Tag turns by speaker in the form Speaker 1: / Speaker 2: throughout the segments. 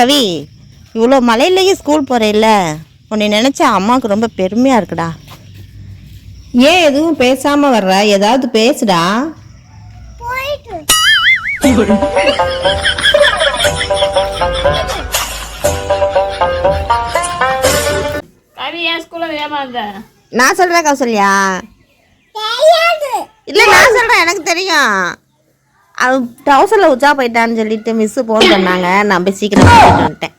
Speaker 1: கவி இவ்வளோ மலையிலேயே ஸ்கூல் போகிறேல்ல உன்னை நினச்சா அம்மாவுக்கு ரொம்ப பெருமையாக இருக்குடா. ஏன் எதுவும் பேசாமல் வர்ற? ஏதாவது பேசுடா. நான் சொல்கிறேன் கௌசல்யா. இல்லை நான் சொல்கிறேன் எனக்கு தெரியும். அவ டவுசரில் உச்சா போயிட்டான்னு சொல்லிட்டு மிஸ்ஸு ஃபோன் பண்ணாங்க. நான் போய் சீக்கிரம் வந்துட்டேன்.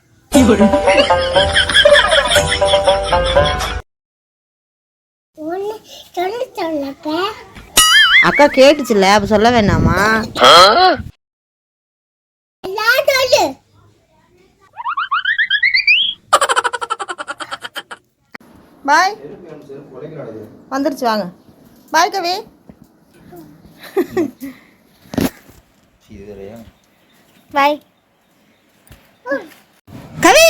Speaker 1: அக்கா கேட்டுச்சுல்ல அப்போ சொல்ல வேணாமா? பாய். வந்துருச்சு வாங்க. பாய் கவி. பாய். கவி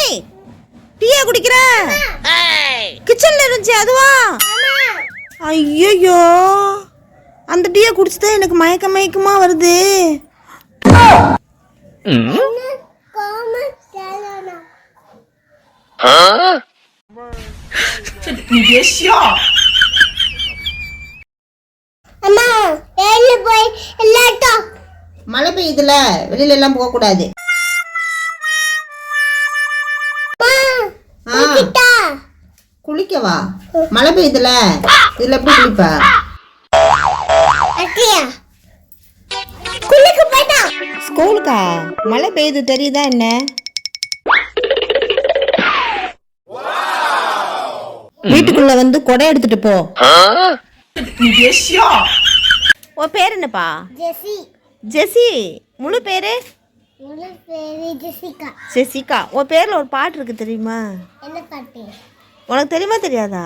Speaker 1: டீயா குடிக்கிற? கிச்சன்ல இருந்துச்சு அதுவா? ஐயோ அந்த டீயை குடிச்சுதான் எனக்கு மயக்க மயக்கமா வருது.
Speaker 2: அம்மா போய் எல்லாட்டும்
Speaker 1: மழை பெய்யுதுல வெளியில எல்லாம் போக கூடாது. குளிக்கவா? மழை பெய்யுதுல இதுல எப்படி குளிப்ப? ஸ்கூலுக்கா? மழை பெய்யுது தெரியுதா என்ன? வீட்டுக்குள்ள வந்து கொடை எடுத்துட்டு போ. உன் பேர் என்னப்பா?
Speaker 2: ஜெசி
Speaker 1: ஜெசி முழு பேரு?
Speaker 2: ஜெசிகா.
Speaker 1: உன் பேர்ல ஒரு பாட்டு இருக்கு தெரியுமா?
Speaker 2: என்ன பாட்டு?
Speaker 1: உனக்கு தெரியுமா தெரியாதா?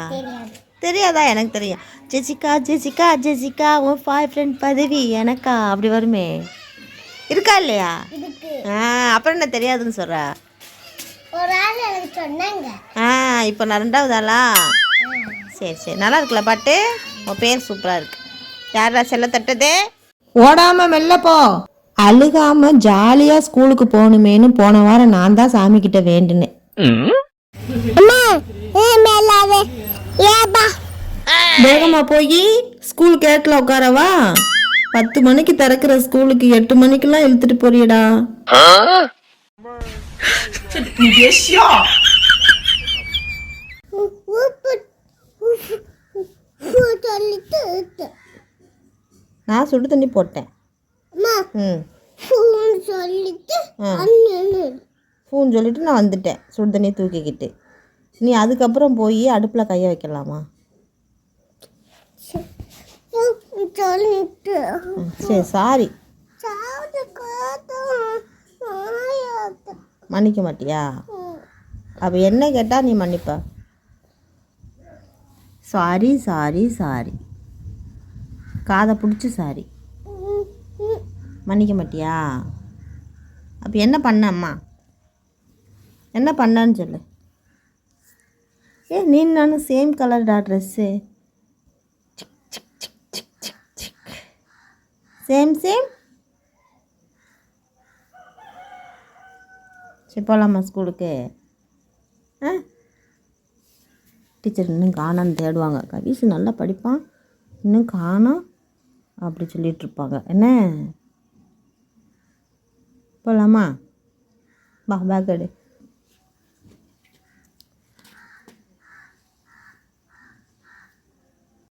Speaker 2: தெரியாது.
Speaker 1: எனக்கு தெரியும். ஜெசிகா ஜெசிகா ஜெசிகா உன் பாய் ஃப்ரெண்ட் பதவி எனக்கா? அப்படி வருமே. இருக்கா இல்லையா? ஆ அப்புறம் என்ன தெரியாதுன்னு
Speaker 2: சொன்னாங்க.
Speaker 1: ஆ இப்போ நான் ரெண்டாவது ஆளா? சரி சரி. நல்லா இருக்குல்ல பாட்டு? உன் பேர் சூப்பராக இருக்கு. யாரா செல்ல தட்டது? ஓடாம மெல்ல போ அழுகாம ஜாலியா ஸ்கூலுக்கு போகணுமேனு போன வாரம் நான் தான் சாமி கிட்ட வேண்டுனேன் வேகமா போய் ஸ்கூல் கேட்ல உட்காரவா பத்து மணிக்கு திறக்கிற ஸ்கூலுக்கு எட்டு மணிக்கெல்லாம் இழுத்துட்டு போறியடா
Speaker 2: சொல்லிட்டு.
Speaker 1: நான் சுடு தண்ணி போட்டேன். ம்.
Speaker 2: ஃபோன் சொல்லிட்டு
Speaker 1: ஃபோன் சொல்லிட்டு நான் வந்துட்டேன் சுடு தண்ணி தூக்கிக்கிட்டு. நீ அதுக்கப்புறம் போய் அடுப்பில் கைய வைக்கலாமா? சரி சாரி மன்னிக்க மாட்டியா? அப்போ என்ன கேட்டால் நீ மன்னிப்ப. Sorry sorry sorry. காதை பிடிச்சி சாரி மன்னிக்க மாட்டியா? அப்போ என்ன பண்ண அம்மா? என்ன பண்ணான்னு சொல்லு. ஏ நீ நானும் சேம் கலர்டா ட்ரெஸ்ஸு சேம் சேம் சரி போகலாமா ஸ்கூலுக்கு. ஆ? டீச்சர் இன்னும் காணான்னு தேடுவாங்க. கவிஸ் நல்லா படிப்பான். இன்னும் காணோம். அப்படி சொல்லிகிட்ருப்பாங்க என்ன? போகலாமா வா பேக் எடு